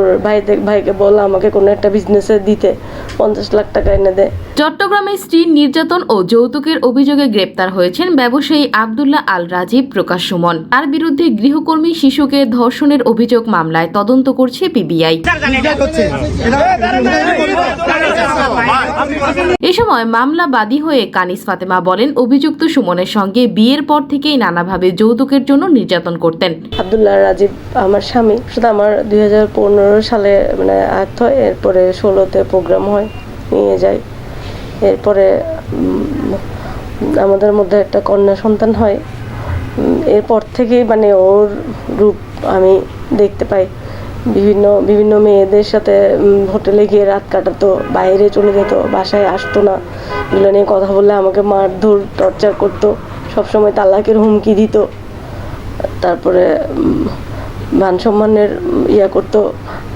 তোর ভাই ভাইকে বল আমাকে কোনো একটা বিজনেসে দিতে। পঞ্চাশ লাখ টাকা এনে দে। চট্টগ্রামে স্ত্রীর নির্যাতন ও যৌতুকের অভিযোগে গ্রেপ্তার হয়েছেন ব্যবসায়ী আবদুল্লাহ আল রাজীব প্রকাশ সুমন। তার বিরুদ্ধে গৃহকর্মী শিশুকে ধর্ষণের অভিযোগ মামলায় তদন্ত করছে পিবিআই। এ সময় মামলা বাদী হয়ে কানিস ফাতেমা বলেন অভিযুক্ত সুমনের সঙ্গে বিয়ের পর থেকেই নানাভাবে যৌতুকের জন্য নির্যাতন করতেন। আবদুল্লাহ রাজীব আমার স্বামী শুধু আমার দু হাজার পনেরো সালে মানে আct হয়, এরপরে ষোলোতে প্রোগ্রাম হয়, নিয়ে যাই এরপরে আমাদের মধ্যে একটা কন্যা সন্তান হয়। এরপর থেকেই মানে ওর রূপ আমি দেখতে পাই। বিভিন্ন বিভিন্ন মেয়েদের সাথে হোটেলে গিয়ে রাত কাটাতো, বাইরে চলে যেত, বাসায় আসতো না। এগুলো নিয়ে কথা বললে আমাকে মারধর, টর্চার করতো। সবসময় তালাকের হুমকি দিত। তারপরে মান সম্মানের ইয়া করতো।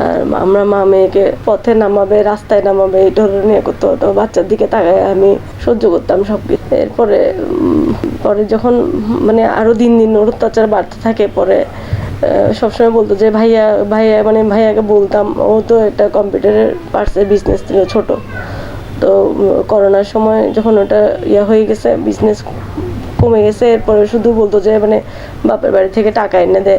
আর আমরা মা মেয়েকে পথে নামাবে, রাস্তায় নামাবে, এই ধরনের করতো। তো বাচ্চার দিকে তাকায় আমি সহ্য করতাম সব কিছু এরপরে পরে যখন মানে আরও দিন দিন ওর অত্যাচার বাড়তে থাকে, পরে সবসময় বলতো যে, ভাইয়া ভাইয়া মানে ভাইয়াকে বলতাম, ও তো একটা কম্পিউটারের পার্সের বিজনেস ছিল, ছোট। তো করোনার সময় যখন ওটা ইয়া হয়ে গেছে বিজনেস কমে গেছে, এরপরে শুধু বলতো যে মানে বাপের বাড়ি থেকে টাকা এনে দে।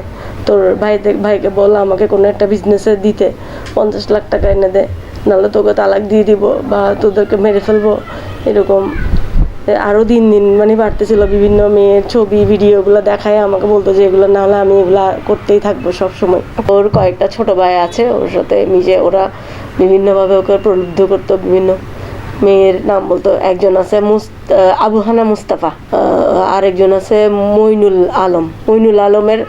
তোর ভাই ভাইকে বল, আমাকে কোনো একটা বিজনেসে দিতে, পঞ্চাশ লাখ টাকা এনে দে, নাহলে তোকে তালাক দিয়ে দিব বা তোদেরকে মেরে ফেলব, এরকম। আরও দিন দিন মানে বাড়তেছিল বিভিন্ন মেয়ের ছবি ভিডিওগুলো দেখায়, আমাকে বলতো যে এগুলো না হলে আমি এগুলা করতেই থাকব সব সময় ওর কয়েকটা ছোট ভাই আছে, ওর সাথে নিজে ওরা বিভিন্নভাবে ওকে প্রলুব্ধ করতো, বিভিন্ন মেয়ের নাম বলতো একজন আছে মুস্ত আহ, আবু হানা মুস্তাফা আরেকজন আছে মইনুল আলম। মইনুল আলমের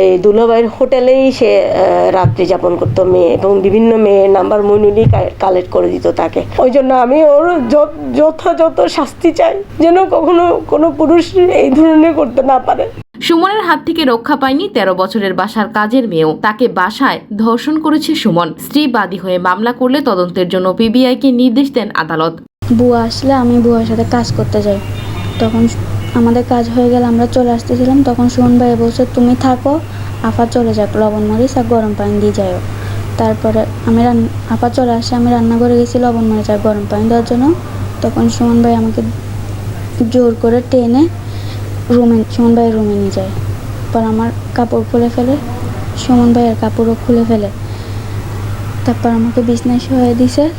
এই দুলাভাইয়ের হোটেলেই সে রাত্রি যাপন করতো মেয়ে এবং বিভিন্ন মেয়ের নাম্বার মইনুলই কালেক্ট করে দিত তাকে। ওই জন্য আমি ওর যথাযথ শাস্তি চাই যেন কখনো কোনো পুরুষ এই ধরনের করতে না পারে। সুমনের হাত থেকে রক্ষা পায়নি তেরো বছরের বাসার কাজের মেয়েও। তাকে বাসায় ধর্ষণ করেছে সুমন। স্ত্রী বাদী হয়ে মামলা করলে তদন্তের জন্য পিবিআইকে নির্দেশ দেন আদালত। বুয়া আসলে আমি বুয়ার সাথে কাজ করতে যাই। তখন আমাদের কাজ হয়ে গেলে আমরা চলে আসতেছিলাম। তখন সুমন ভাই বলছে, তুমি থাকো আফা চলে যাক, লবণ মরিচ আর গরম পানি দিয়ে যাও তারপরে আমি আপা চলে আসে, আমি রান্না করে গেছি, লবণ মরিচ আর গরম পানি দেওয়ার জন্য। তখন সুমন ভাই আমাকে জোর করে টেনে রুমে সুমন ভাইয়ের রুমে নিয়ে যায়। পর আমার কাপড় খুলে ফেলে, সুমন ভাইয়ের কাপড়ও খুলে ফেলে। তারপর আমাকে বিছনায় শুয়ে দিছে।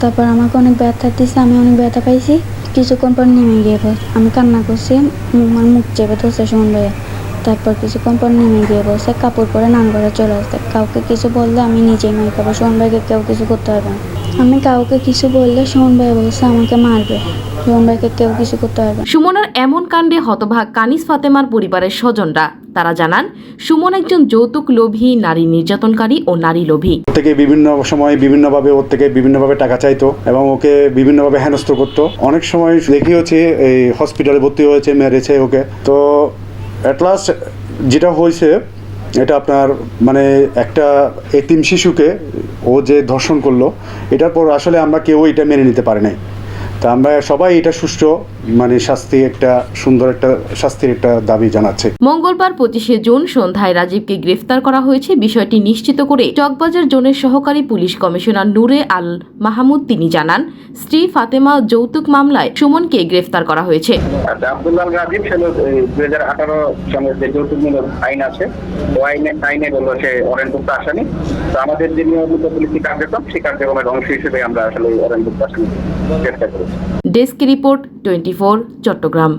তারপর আমাকে অনেক ব্যথা দিছে, আমি অনেক ব্যথা পাইছি। কিছুক্ষণ পর নেমে গিয়ে বস আমি কান্না করছি, আমার মুখ চেপে ধরছে সুমন ভাইয়া। তারপর কিছুক্ষণ পর নেমে গিয়ে বসে কাপড় পরে নান করে চলে আসতে। কাউকে কিছু বললে আমি নিজেই মাই খাব। সুমন ভাইকে কেউ কিছু করতে পারবে না। আমি কাউকে কিছু বললে সুমন ভাই বলছে আমাকে মারবে। সুমন ভাইকে কেউ কিছু করতে পারবে না। সুমনের এমন কাণ্ডে হতভাগ কানিস ফাতেমার পরিবারের স্বজনরা। তারা জানান সুমন একজন যৌতুক লোভী নারী নির্যাতনকারী ও নারী লোভী। ওর থেকে বিভিন্ন সময় বিভিন্নভাবে ওর থেকে বিভিন্নভাবে টাকা চাইতো এবং ওকে বিভিন্নভাবে হেনস্থ করতো। অনেক সময় দেখি হচ্ছে এই হসপিটালে ভর্তি হয়েছে মেরেছে ওকে। তো অ্যাট লাস্ট যেটা হয়েছে এটা আপনার মানে একটা এতিম শিশুকে ও যে ধর্ষণ করল এটার পর আসলে আমরা কেউ এটা মেনে নিতে পারে নাই। তা আমরা সবাই এটা সুষ্ঠু মানে শাস্তি একটা সুন্দর একটা শাস্তির একটা দাবি জানাচ্ছে। মঙ্গলবার পঁচিশে জুন সন্ধ্যায় রাজীবকে গ্রেফতার করা হয়েছে। বিষয়টি নিশ্চিত করে চকবাজার জোনের সহকারী পুলিশ কমিশনার নূরে আল মাহমুদ তিনি জানান স্ত্রী ফাতেমা যৌতুক মামলায় সুমনকে গ্রেফতার করা হয়েছে। আচ্ছা আব্দুল্লাহ রাজীব ছিল দুই হাজার আঠারো সালের যে যৌতুকমূলক আইন আছে ও আইনে আইনে হলো সে অরেনভুক্ত আসামি তো আমাদের যে নিয়মিত পুলিশি কার্যক্রম সেই কার্যক্রমের অংশ হিসেবে আমরা আসলে অরেনভুক্ত আসামি গ্রেফতার করেছি ডেস্ক রিপোর্ট টোয়েন্টি চট্টগ্রাম